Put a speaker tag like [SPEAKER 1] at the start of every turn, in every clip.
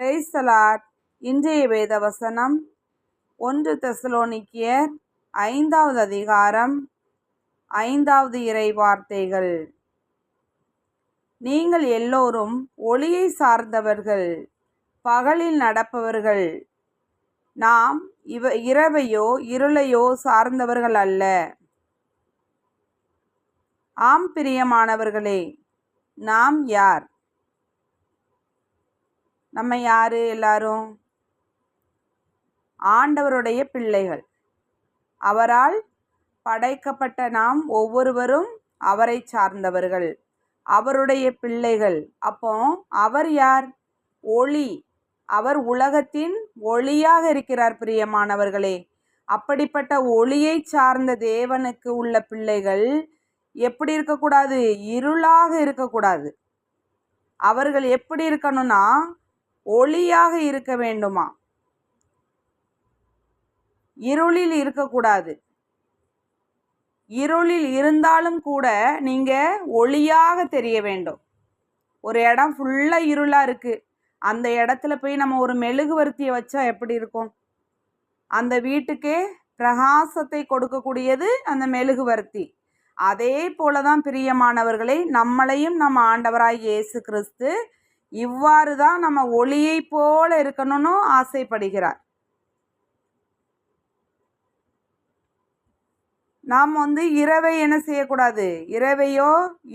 [SPEAKER 1] Praise the Lord இன்றைய வேத வசனம் ஒன்று தெசலோனிக்கியர் ஐந்தாவது அதிகாரம் ஐந்தாவது இறை வார்த்தைகள் நீங்கள் எல்லோரும் ஒளியை சார்ந்தவர்கள் பகலில் நடப்பவர்கள். நாம் இவ இரவையோ இருளையோ சார்ந்தவர்கள் அல்ல. ஆம் பிரியமானவர்களே நாம் யார்? நம்ம யாரு எல்லாரும்? ஆண்டவருடைய பிள்ளைகள். அவரால் படைக்கப்பட்ட நாம் ஒவ்வொருவரும் அவரை சார்ந்தவர்கள். அவருடைய பிள்ளைகள். அப்போ அவர் யார்? ஒளி. அவர் உலகத்தின் ஒளியாக இருக்கிறார் பிரியமானவர்களே. அப்படிப்பட்ட ஒளியை சார்ந்த தேவனுக்கு உள்ள பிள்ளைகள் எப்படி இருக்கக்கூடாது? இருளாக இருக்கக்கூடாது. அவர்கள் எப்படி இருக்கணும்னா ஒளியாக இருக்க வேண்டுமா? இருளில் இருக்கக்கூடாது. இருளில் இருந்தாலும் கூட நீங்கள் ஒளியாக தெரிய வேண்டும். ஒரு இடம் ஃபுல்லாக இருளாக இருக்குது அந்த இடத்துல போய் நம்ம ஒரு மெழுகுவர்த்தியை வச்சா எப்படி இருக்கும்? அந்த வீட்டுக்கே பிரகாசத்தை கொடுக்கக்கூடியது அந்த மெழுகுவர்த்தி. அதே போல தான் பிரியமானவர்களை நம்மளையும் நம்ம ஆண்டவராய் இயேசு கிறிஸ்து இவ்வாறு தான் நம்ம ஒளியை போல இருக்கணும்னு ஆசைப்படுகிறார். நாம் வந்து இரவை என்ன செய்யக்கூடாது? இரவையோ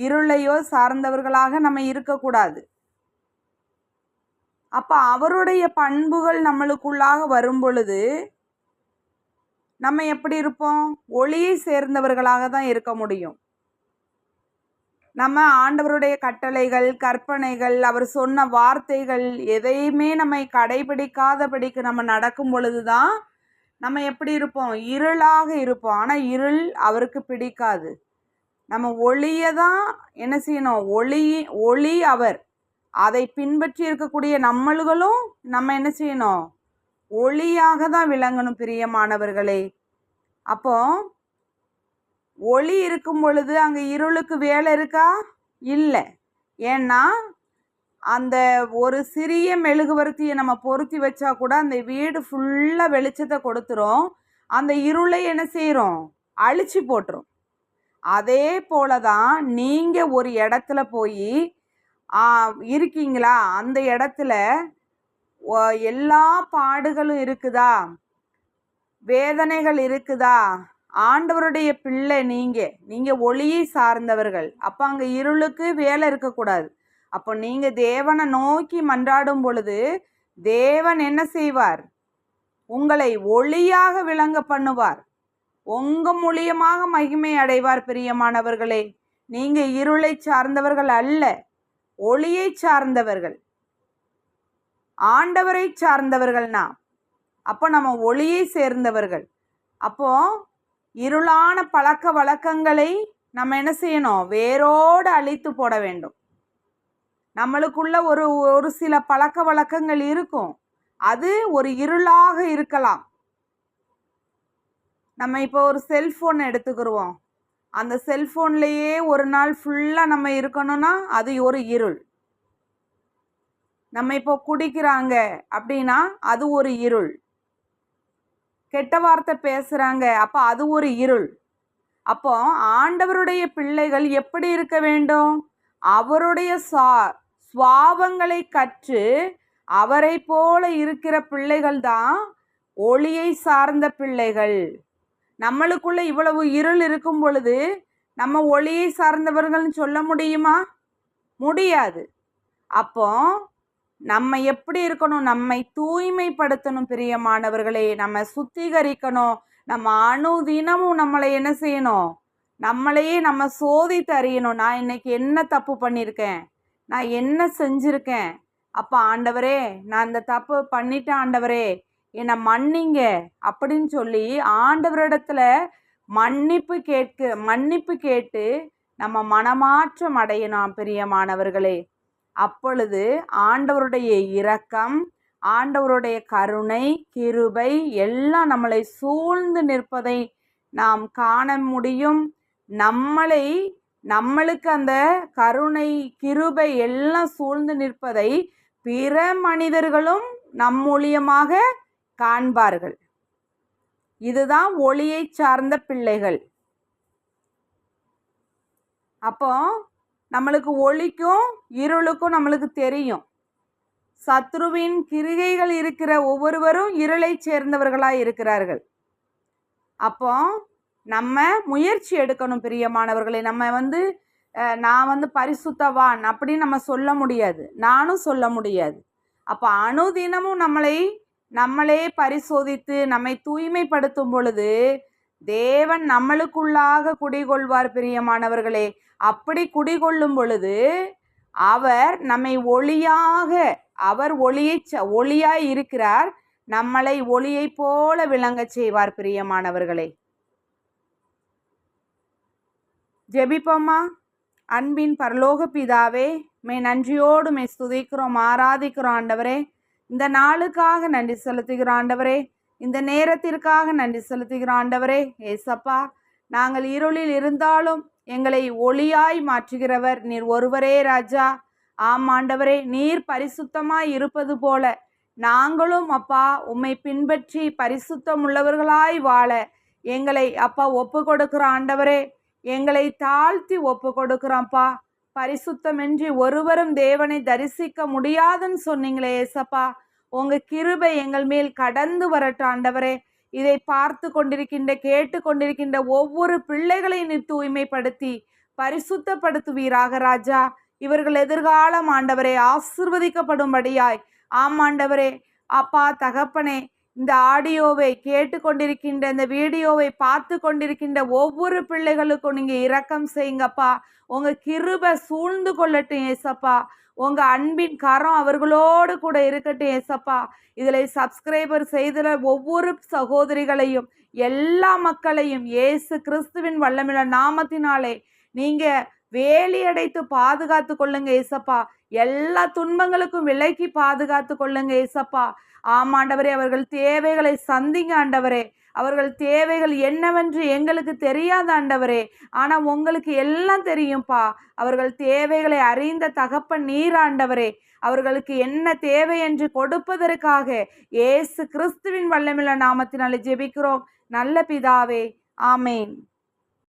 [SPEAKER 1] இருளையோ சார்ந்தவர்களாக நம்ம இருக்கக்கூடாது. அப்போ அவருடைய பண்புகள் நம்மளுக்குள்ளாக வரும் பொழுது நம்ம எப்படி இருப்போம்? ஒளியை சேர்ந்தவர்களாக தான் இருக்க முடியும். நம்ம ஆண்டவருடைய கட்டளைகள் கற்பனைகள் அவர் சொன்ன வார்த்தைகள் எதையுமே நம்மை கடைபிடிக்காதபடிக்கு நம்ம நடக்கும் பொழுது தான் நம்ம எப்படி இருப்போம்? இருளாக இருப்போம். ஆனால் இருள் அவருக்கு பிடிக்காது. நம்ம ஒளியை தான் என்ன செய்யணும்? ஒளி ஒளி அவர். அதை பின்பற்றி இருக்கக்கூடிய நம்மளுகளும் நம்ம என்ன செய்யணும்? ஒளியாக தான் விளங்கணும் பிரியமானவர்களே. அப்போ ஒளி இருக்கும் பொழுது அங்கே இருளுக்கு வேலை இருக்கா? இல்லை. ஏன்னா அந்த ஒரு சிறிய மெழுகுவர்த்தியை நம்ம பொருத்தி வச்சா கூட அந்த வீடு ஃபுல்லாக வெளிச்சத்தை கொடுத்துரும். அந்த இருளை என்ன செய்கிறோம் அழிச்சு போட்டுரும். அதே போல தான் நீங்கள் ஒரு இடத்துல போய் இருக்கீங்களா? அந்த இடத்துல எல்லா பாடுகளும் இருக்குதா? வேதனைகள் இருக்குதா? ஆண்டவருடைய பிள்ளை நீங்கள் நீங்கள் ஒளியை சார்ந்தவர்கள். அப்போ அங்கே இருளுக்கு வேலை இருக்கக்கூடாது. அப்போ நீங்கள் தேவனை நோக்கி மன்றாடும் பொழுது தேவன் என்ன செய்வார்? உங்களை ஒளியாக விளங்க பண்ணுவார். உங்க மூலியமாக மகிமை அடைவார் பிரியமானவர்களே. நீங்க இருளை சார்ந்தவர்கள் அல்ல. ஒளியை சார்ந்தவர்கள். ஆண்டவரை சார்ந்தவர்கள்னா அப்போ நம்ம ஒளியை சேர்ந்தவர்கள். அப்போ இருளான பழக்க வழக்கங்களை நம்ம என்ன செய்யணும்? வேரோடு அழித்து போட வேண்டும். நம்மளுக்குள்ள ஒரு ஒரு சில பழக்க வழக்கங்கள் இருக்கும். அது ஒரு இருளாக இருக்கலாம். நம்ம இப்போ ஒரு செல்ஃபோன் எடுத்துக்கிடுவோம் அந்த செல்ஃபோன்லேயே ஒரு நாள் ஃபுல்லாக நம்ம இருக்கணும்னா அது ஒரு இருள். நம்ம இப்போ குடிக்கிறாங்க அப்படின்னா அது ஒரு இருள். கெட்ட வார்த்தை பேசுகிறாங்க அப்போ அது ஒரு இருள். அப்போ ஆண்டவருடைய பிள்ளைகள் எப்படி இருக்க வேண்டும்? அவருடைய சா சுவாபங்களை கற்று அவரை போல இருக்கிற பிள்ளைகள் தான் ஒளியை சார்ந்த பிள்ளைகள். நம்மளுக்குள்ள இவ்வளவு இருள் இருக்கும் பொழுது நம்ம ஒளியை சார்ந்தவர்கள்னு சொல்ல முடியுமா? முடியாது. அப்போ நம்ம எப்படி இருக்கணும் நம்மை தூய்மைப்படுத்தணும் பிரியமானவர்களே. நம்ம சுத்திகரிக்கணும். நம்ம அணு தினமும் நம்மளை என்ன செய்யணும்? நம்மளையே நம்ம சோதித்து அறியணும். நான் இன்னைக்கு என்ன தப்பு பண்ணியிருக்கேன்? நான் என்ன செஞ்சுருக்கேன்? அப்போ ஆண்டவரே நான் இந்த தப்பு பண்ணிட்டேன் ஆண்டவரே என்னை மன்னிங்க அப்படின்னு சொல்லி ஆண்டவரிடத்துல மன்னிப்பு கேட்க மன்னிப்பு கேட்டு நம்ம மனமாற்றம் அடையணும் பிரியமானவர்களே. அப்பொழுது ஆண்டவருடைய இரக்கம் ஆண்டவருடைய கருணை கிருபை எல்லாம் நம்மளை சூழ்ந்து நிற்பதை நாம் காண முடியும். நம்மளை நம்மளுக்கு அந்த கருணை கிருபை எல்லாம் சூழ்ந்து நிற்பதை பிற மனிதர்களும் நம் மூலியமாக காண்பார்கள். இதுதான் ஒளியை சார்ந்த பிள்ளைகள். அப்போ நம்மளுக்கு ஒளிக்கும் இருளுக்கும் நம்மளுக்கு தெரியும். சத்ருவின் கிரிகைகள் இருக்கிற ஒவ்வொருவரும் இருளை சேர்ந்தவர்களாக இருக்கிறார்கள். அப்போ நம்ம முயற்சி எடுக்கணும் பிரியமானவர்களை. நம்ம வந்து நான் வந்து பரிசுத்தவான் அப்படின்னு நம்ம சொல்ல முடியாது. நானும் சொல்ல முடியாது. அப்போ அணுதினமும் நம்மளை நம்மளே பரிசோதித்து நம்மை தூய்மைப்படுத்தும் பொழுது தேவன் நம்மளுக்குள்ளாக குடிகொள்வார் பிரியமானவர்களே. அப்படி குடிகொள்ளும் பொழுது அவர் நம்மை ஒளியாக அவர் ஒளியை ஒளியாய் இருக்கிறார். நம்மளை ஒளியை போல விளங்க செய்வார் பிரியமானவர்களே. ஜெபிப்போமா அன்பின் பரலோக பிதாவே மே நன்றியோடு மே ஸ்துதிக்கிறோம் ஆராதிக்கிறோம் ஆண்டவரே. இந்த நாளுக்காக நன்றி செலுத்துகிறோம் ஆண்டவரே. இந்த நேரத்திற்காக நன்றி செலுத்துகிற ஆண்டவரே. ஏசப்பா நாங்கள் இருளில் இருந்தாலும் எங்களை ஒளியாய் மாற்றுகிறவர் நீர் ஒருவரே ராஜா. ஆம் ஆண்டவரே நீர் பரிசுத்தமாய் இருப்பது போல நாங்களும் அப்பா உம்மை பின்பற்றி பரிசுத்தம் உள்ளவர்களாய் வாழ எங்களை அப்பா ஒப்பு கொடுக்குற ஆண்டவரே எங்களை தாழ்த்தி ஒப்பு கொடுக்குறோம்ப்பா பரிசுத்தமின்றி ஒருவரும் தேவனை தரிசிக்க முடியாதுன்னு சொன்னீங்களே ஏசப்பா. உங்க கிருபை எங்கள் மேல் கடந்து வரட்டும் ஆண்டவரே. இதை பார்த்து கொண்டிருக்கின்ற கேட்டு கொண்டிருக்கின்ற ஒவ்வொரு பிள்ளைகளையும் நீர் தூய்மைப்படுத்தி பரிசுத்தப்படுத்துவீராக ராஜா. இவர்கள் எதிர்காலம் ஆண்டவரே ஆசிர்வதிக்கப்படும்படியாய். ஆம் ஆண்டவரே அப்பா தகப்பனே இந்த ஆடியோவை கேட்டுக்கொண்டிருக்கின்ற இந்த வீடியோவை பார்த்து கொண்டிருக்கின்ற ஒவ்வொரு பிள்ளைகளுக்கும் நீங்கள் இரக்கம் செய்யுங்கப்பா. உங்கள் கிருப சூழ்ந்து கொள்ளட்டும் ஏசப்பா. உங்கள் அன்பின் கரம் அவர்களோடு கூட இருக்கட்டும் ஏசப்பா. இதில் சப்ஸ்கிரைபர் செய்துல ஒவ்வொரு சகோதரிகளையும் எல்லா மக்களையும் ஏசு கிறிஸ்துவின் வல்லமில்ல நாமத்தினாலே நீங்கள் வேலி அடைத்து பாதுகாத்து கொள்ளுங்க ஏசப்பா. எல்லா துன்பங்களுக்கும் விலக்கி பாதுகாத்து கொள்ளுங்க ஏசப்பா. ஆமாண்டவரே அவர்கள் தேவைகளை சந்திங்க ஆண்டவரே. அவர்கள் தேவைகள் என்னவென்று எங்களுக்கு தெரியாத ஆண்டவரே. ஆனால் உங்களுக்கு எல்லாம் தெரியும்ப்பா அவர்கள் தேவைகளை அறிந்த தகப்பன் நீராண்டவரே அவர்களுக்கு என்ன தேவை என்று கொடுப்பதற்காக ஏசு கிறிஸ்துவின் வல்லமில்ல நாமத்தினால ஜெபிக்கிறோம். நல்ல பிதாவே. ஆமேன்.